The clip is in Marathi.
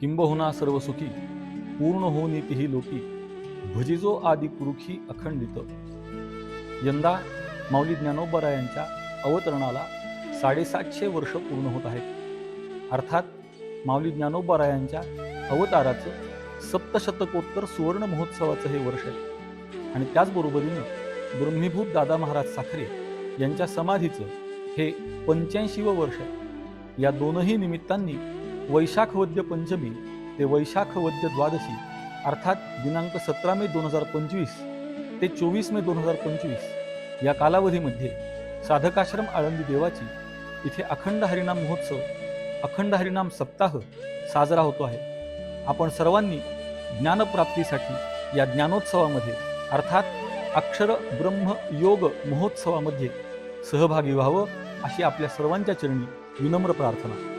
किंबहुना सर्व सुखी पूर्ण हो नीतीही लोकी भजिजो आदी पुरुखी अखंडित. यंदा माऊली ज्ञानोबरायांच्या अवतरणाला साडेसातशे वर्ष पूर्ण होत आहेत. अर्थात माऊली ज्ञानोबरायांच्या अवताराचं सप्तशतकोत्तर सुवर्ण महोत्सवाचं हे वर्ष आहे. आणि त्याचबरोबरीनं ब्रह्मीभूत दादा महाराज साखरे यांच्या समाधीचं हे पंच्याऐंशीवं वर्ष आहे. या दोनही निमित्तांनी वैशाख वद्य पंचमी ते वैशाख वद्य द्वादशी अर्थात दिनांक सतरा मे दोन हजार पंचवीस ते चोवीस मे दोन हजार पंचवीस या कालावधीमध्ये साधकाश्रम आळंदी देवाची इथे अखंड हरिनाम महोत्सव अखंड हरिनाम सप्ताह साजरा होतो आहे. आपण सर्वांनी ज्ञानप्राप्तीसाठी या ज्ञानोत्सवामध्ये अर्थात अक्षर ब्रह्म योग महोत्सवामध्ये सहभागी व्हावं अशी आपल्या सर्वांच्या चरणी विनम्र प्रार्थना.